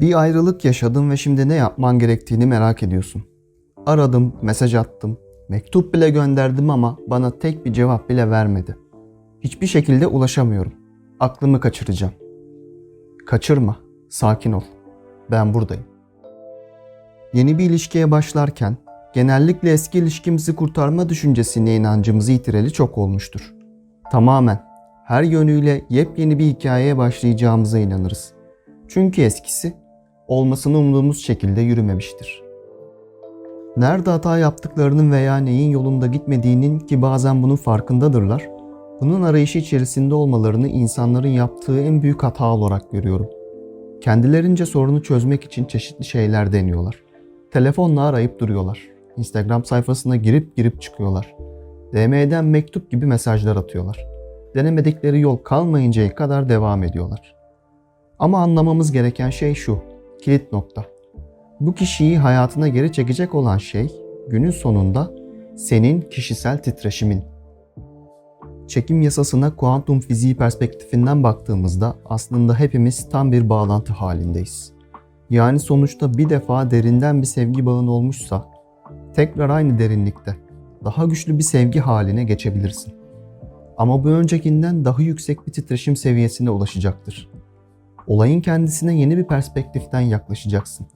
Bir ayrılık yaşadın ve şimdi ne yapman gerektiğini merak ediyorsun. Aradım, mesaj attım, mektup bile gönderdim ama bana tek bir cevap bile vermedi. Hiçbir şekilde ulaşamıyorum. Aklımı kaçıracağım. Kaçırma, sakin ol. Ben buradayım. Yeni bir ilişkiye başlarken genellikle eski ilişkimizi kurtarma düşüncesine inancımızı yitireli çok olmuştur. Tamamen her yönüyle yepyeni bir hikayeye başlayacağımıza inanırız. Çünkü eskisi olmasını umduğumuz şekilde yürümemiştir. Nerede hata yaptıklarının veya neyin yolunda gitmediğinin ki bazen bunun farkındadırlar, bunun arayışı içerisinde olmalarını insanların yaptığı en büyük hata olarak görüyorum. Kendilerince sorunu çözmek için çeşitli şeyler deniyorlar. Telefonla arayıp duruyorlar. Instagram sayfasına girip girip çıkıyorlar. DM'den mektup gibi mesajlar atıyorlar. Denemedikleri yol kalmayıncaya kadar devam ediyorlar. Ama anlamamız gereken şey şu, kilit nokta. Bu kişiyi hayatına geri çekecek olan şey günün sonunda senin kişisel titreşimin. Çekim yasasına kuantum fiziği perspektifinden baktığımızda aslında hepimiz tam bir bağlantı halindeyiz. Yani sonuçta bir defa derinden bir sevgi bağın olmuşsa tekrar aynı derinlikte daha güçlü bir sevgi haline geçebilirsin. Ama bu öncekinden daha yüksek bir titreşim seviyesine ulaşacaktır. Olayın kendisine yeni bir perspektiften yaklaşacaksın.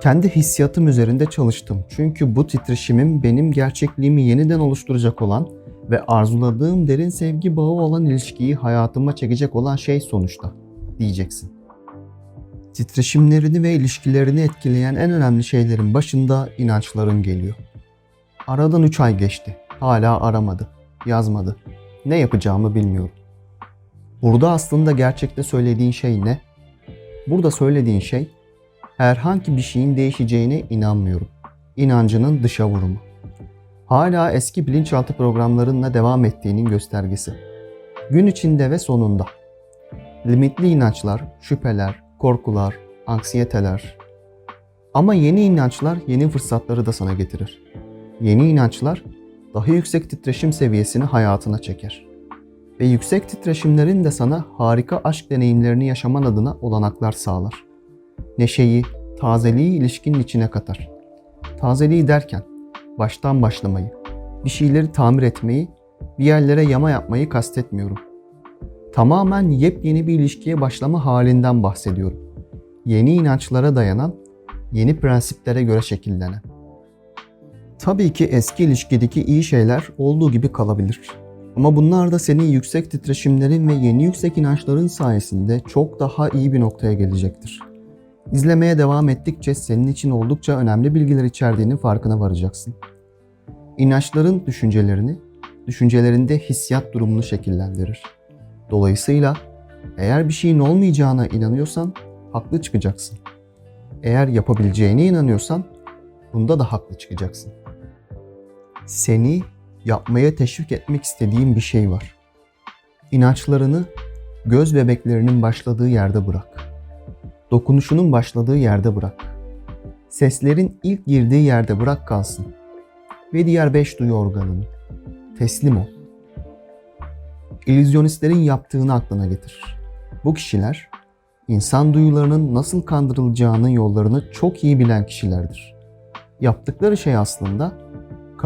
Kendi hissiyatım üzerinde çalıştım. Çünkü bu titreşimim benim gerçekliğimi yeniden oluşturacak olan ve arzuladığım derin sevgi bağı olan ilişkiyi hayatıma çekecek olan şey sonuçta diyeceksin. Titreşimlerini ve ilişkilerini etkileyen en önemli şeylerin başında inançların geliyor. Aradan 3 ay geçti. Hala aramadı, yazmadı. Ne yapacağımı bilmiyorum. Burada aslında gerçekte söylediğin şey ne? Burada söylediğin şey herhangi bir şeyin değişeceğine inanmıyorum. İnancının dışa vurumu. Hala eski bilinçaltı programlarınla devam ettiğinin göstergesi. Gün içinde ve sonunda. Limitli inançlar, şüpheler, korkular, anksiyeteler. Ama yeni inançlar yeni fırsatları da sana getirir. Yeni inançlar daha yüksek titreşim seviyesini hayatına çeker. Ve yüksek titreşimlerin de sana harika aşk deneyimlerini yaşaman adına olanaklar sağlar. Neşeyi, tazeliği ilişkinin içine katar. Tazeliği derken baştan başlamayı, bir şeyleri tamir etmeyi, bir yerlere yama yapmayı kastetmiyorum. Tamamen yepyeni bir ilişkiye başlama halinden bahsediyorum. Yeni inançlara dayanan, yeni prensiplere göre şekillenen. Tabii ki eski ilişkideki iyi şeyler olduğu gibi kalabilir. Ama bunlar da senin yüksek titreşimlerin ve yeni yüksek inançların sayesinde çok daha iyi bir noktaya gelecektir. İzlemeye devam ettikçe senin için oldukça önemli bilgiler içerdiğinin farkına varacaksın. İnançların düşüncelerini, düşüncelerinde hissiyat durumunu şekillendirir. Dolayısıyla eğer bir şeyin olmayacağına inanıyorsan haklı çıkacaksın. Eğer yapabileceğine inanıyorsan bunda da haklı çıkacaksın. Seni yapmaya teşvik etmek istediğim bir şey var. İnançlarını göz bebeklerinin başladığı yerde bırak. Dokunuşunun başladığı yerde bırak. Seslerin ilk girdiği yerde bırak kalsın. Ve diğer beş duyu organını. Teslim ol. İllüzyonistlerin yaptığını aklına getir. Bu kişiler insan duyularının nasıl kandırılacağının yollarını çok iyi bilen kişilerdir. Yaptıkları şey aslında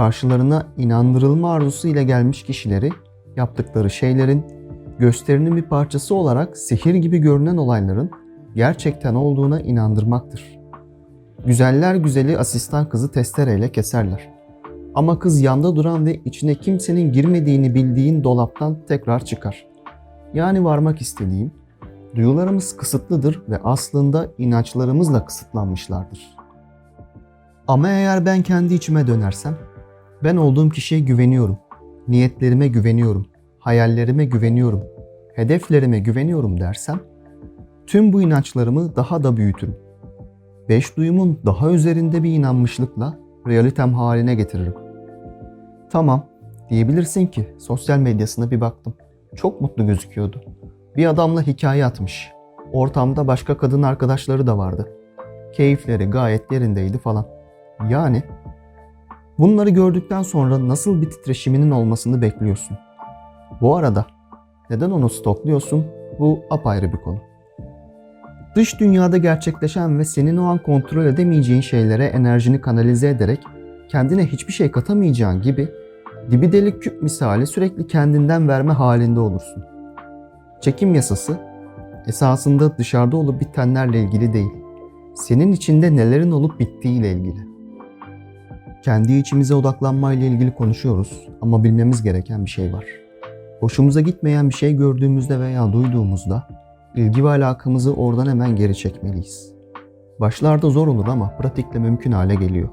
karşılarına inandırılma arzusu ile gelmiş kişileri yaptıkları şeylerin gösterinin bir parçası olarak sihir gibi görünen olayların gerçekten olduğuna inandırmaktır. Güzeller güzeli asistan kızı testereyle keserler. Ama kız yanda duran ve içine kimsenin girmediğini bildiğin dolaptan tekrar çıkar. Yani varmak istediğim, duyularımız kısıtlıdır ve aslında inançlarımızla kısıtlanmışlardır. Ama eğer ben kendi içime dönersem, ben olduğum kişiye güveniyorum, niyetlerime güveniyorum, hayallerime güveniyorum, hedeflerime güveniyorum dersem, tüm bu inançlarımı daha da büyütürüm. Beş duyumun daha üzerinde bir inanmışlıkla realitem haline getiririm. Tamam, diyebilirsin ki sosyal medyasına bir baktım. Çok mutlu gözüküyordu. Bir adamla hikaye atmış. Ortamda başka kadın arkadaşları da vardı. Keyifleri gayet yerindeydi falan. Yani bunları gördükten sonra nasıl bir titreşiminin olmasını bekliyorsun. Bu arada neden onu stokluyorsun? Bu apayrı bir konu. Dış dünyada gerçekleşen ve senin o an kontrol edemeyeceğin şeylere enerjini kanalize ederek kendine hiçbir şey katamayacağın gibi dibi delik küp misali sürekli kendinden verme halinde olursun. Çekim yasası esasında dışarıda olup bitenlerle ilgili değil. Senin içinde nelerin olup bittiğiyle ilgili. Kendi içimize odaklanmayla ilgili konuşuyoruz ama bilmemiz gereken bir şey var. Hoşumuza gitmeyen bir şey gördüğümüzde veya duyduğumuzda ilgi ve alakamızı oradan hemen geri çekmeliyiz. Başlarda zor olur ama pratikle mümkün hale geliyor.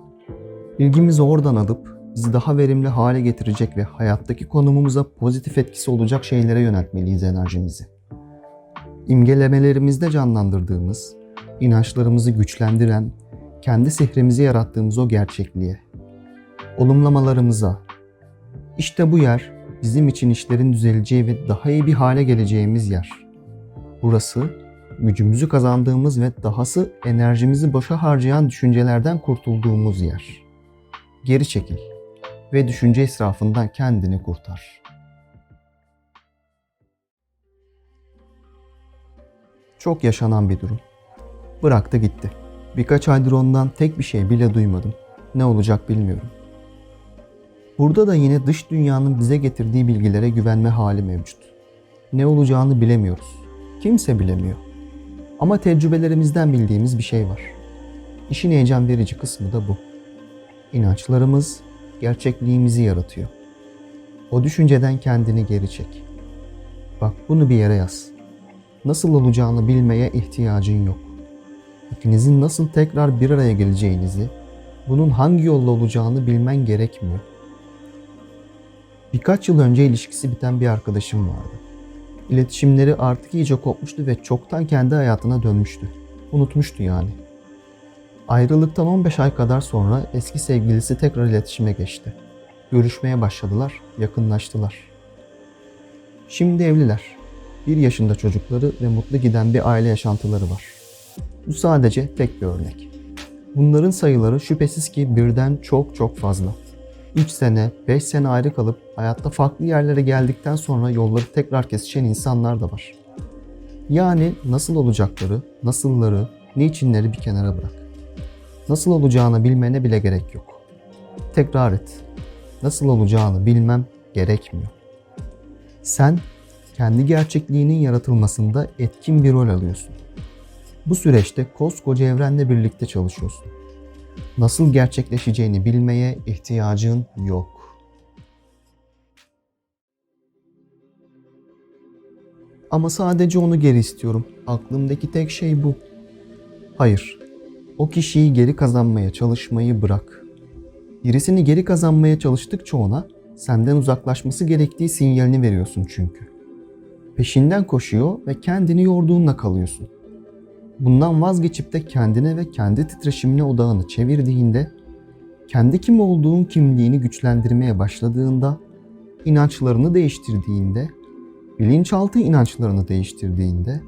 İlgimizi oradan alıp bizi daha verimli hale getirecek ve hayattaki konumumuza pozitif etkisi olacak şeylere yöneltmeliyiz enerjimizi. İmgelemelerimizde canlandırdığımız, inançlarımızı güçlendiren, kendi sihrimizi yarattığımız o gerçekliğe, olumlamalarımıza. İşte bu yer bizim için işlerin düzeleceği ve daha iyi bir hale geleceğimiz yer. Burası gücümüzü kazandığımız ve dahası enerjimizi boşa harcayan düşüncelerden kurtulduğumuz yer. Geri çekil ve düşünce israfından kendini kurtar. Çok yaşanan bir durum. Bıraktı gitti. Birkaç aydır ondan tek bir şey bile duymadım. Ne olacak bilmiyorum. Burada da yine dış dünyanın bize getirdiği bilgilere güvenme hali mevcut. Ne olacağını bilemiyoruz. Kimse bilemiyor. Ama tecrübelerimizden bildiğimiz bir şey var. İşin heyecan verici kısmı da bu. İnançlarımız gerçekliğimizi yaratıyor. O düşünceden kendini geri çek. Bak bunu bir yere yaz. Nasıl olacağını bilmeye ihtiyacın yok. İkinizin nasıl tekrar bir araya geleceğinizi, bunun hangi yolla olacağını bilmen gerekmiyor. Birkaç yıl önce ilişkisi biten bir arkadaşım vardı. İletişimleri artık iyice kopmuştu ve çoktan kendi hayatına dönmüştü. Unutmuştu yani. Ayrılıktan 15 ay kadar sonra eski sevgilisi tekrar iletişime geçti. Görüşmeye başladılar, yakınlaştılar. Şimdi evliler. Bir yaşında çocukları ve mutlu giden bir aile yaşantıları var. Bu sadece tek bir örnek. Bunların sayıları şüphesiz ki birden çok çok fazla. 3 sene, 5 sene ayrı kalıp hayatta farklı yerlere geldikten sonra yolları tekrar kesişen insanlar da var. Yani nasıl olacakları, nasılları, niçinleri bir kenara bırak. Nasıl olacağını bilmene bile gerek yok. Tekrar et. Nasıl olacağını bilmem gerekmiyor. Sen kendi gerçekliğinin yaratılmasında etkin bir rol alıyorsun. Bu süreçte koskoca evrenle birlikte çalışıyorsun. Nasıl gerçekleşeceğini bilmeye ihtiyacın yok. Ama sadece onu geri istiyorum. Aklımdaki tek şey bu. Hayır. O kişiyi geri kazanmaya çalışmayı bırak. Birisini geri kazanmaya çalıştıkça ona senden uzaklaşması gerektiği sinyalini veriyorsun çünkü. Peşinden koşuyor ve kendini yorduğunla kalıyorsun. Bundan vazgeçip de kendine ve kendi titreşimine odağını çevirdiğinde, kendi kim olduğun kimliğini güçlendirmeye başladığında, inançlarını değiştirdiğinde, bilinçaltı inançlarını değiştirdiğinde,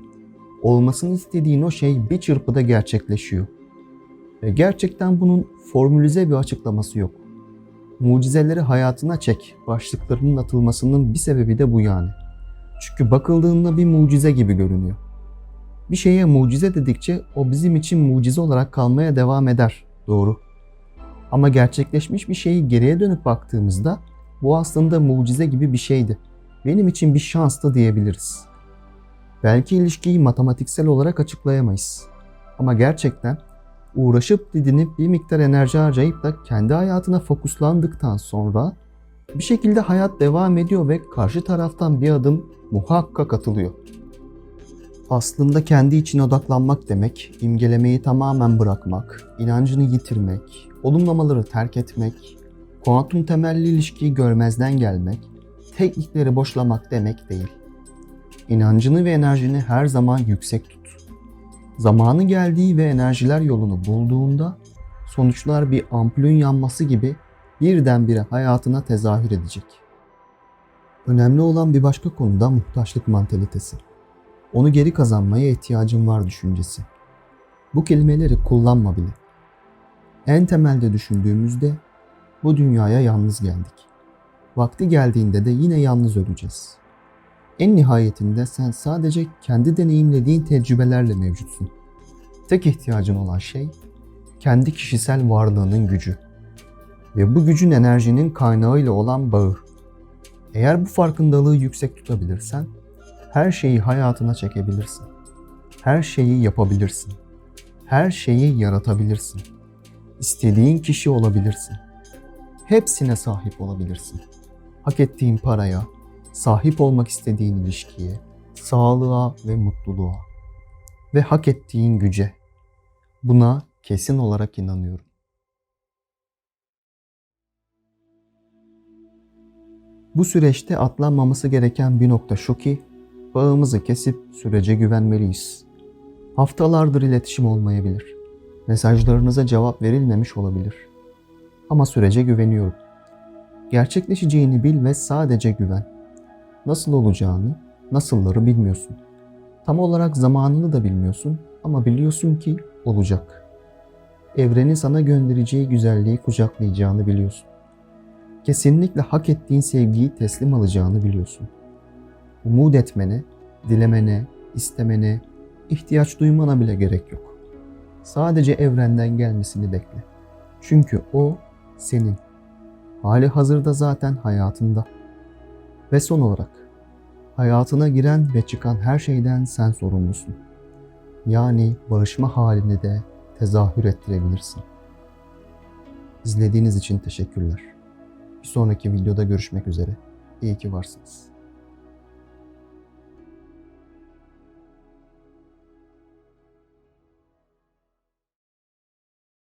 olmasını istediğin o şey bir çırpıda gerçekleşiyor. Ve gerçekten bunun formülize bir açıklaması yok. Mucizeleri hayatına çek başlıklarının atılmasının bir sebebi de bu yani. Çünkü bakıldığında bir mucize gibi görünüyor. Bir şeye mucize dedikçe o bizim için mucize olarak kalmaya devam eder. Doğru. Ama gerçekleşmiş bir şeyi geriye dönüp baktığımızda bu aslında mucize gibi bir şeydi. Benim için bir şans da diyebiliriz. Belki ilişkiyi matematiksel olarak açıklayamayız. Ama gerçekten uğraşıp didinip bir miktar enerji harcayıp da kendi hayatına fokuslandıktan sonra bir şekilde hayat devam ediyor ve karşı taraftan bir adım muhakkak atılıyor. Aslında kendi içine odaklanmak demek, imgelemeyi tamamen bırakmak, inancını yitirmek, olumlamaları terk etmek, kuantum temelli ilişkiyi görmezden gelmek, teknikleri boşlamak demek değil. İnancını ve enerjini her zaman yüksek tut. Zamanı geldiği ve enerjiler yolunu bulduğunda sonuçlar bir ampulün yanması gibi birdenbire hayatına tezahür edecek. Önemli olan bir başka konuda muhtaçlık mantalitesi. Onu geri kazanmaya ihtiyacım var düşüncesi. Bu kelimeleri kullanma bile. En temelde düşündüğümüzde bu dünyaya yalnız geldik. Vakti geldiğinde de yine yalnız öleceğiz. En nihayetinde sen sadece kendi deneyimlediğin tecrübelerle mevcutsun. Tek ihtiyacın olan şey kendi kişisel varlığının gücü ve bu gücün enerjinin kaynağıyla olan bağı. Eğer bu farkındalığı yüksek tutabilirsen her şeyi hayatına çekebilirsin. Her şeyi yapabilirsin. Her şeyi yaratabilirsin. İstediğin kişi olabilirsin. Hepsine sahip olabilirsin. Hak ettiğin paraya, sahip olmak istediğin ilişkiye, sağlığa ve mutluluğa ve hak ettiğin güce. Buna kesin olarak inanıyorum. Bu süreçte atlanmaması gereken bir nokta şu ki bağımızı kesip sürece güvenmeliyiz. Haftalardır iletişim olmayabilir. Mesajlarınıza cevap verilmemiş olabilir. Ama sürece güveniyorum. Gerçekleşeceğini bil ve sadece güven. Nasıl olacağını, nasılları bilmiyorsun. Tam olarak zamanını da bilmiyorsun ama biliyorsun ki olacak. Evrenin sana göndereceği güzelliği kucaklayacağını biliyorsun. Kesinlikle hak ettiğin sevgiyi teslim alacağını biliyorsun. Umut etmene, dilemene, istemene, ihtiyaç duymana bile gerek yok. Sadece evrenden gelmesini bekle. Çünkü o senin. Hali hazırda zaten hayatında. Ve son olarak hayatına giren ve çıkan her şeyden sen sorumlusun. Yani barışma halini de tezahür ettirebilirsin. İzlediğiniz için teşekkürler. Bir sonraki videoda görüşmek üzere. İyi ki varsınız.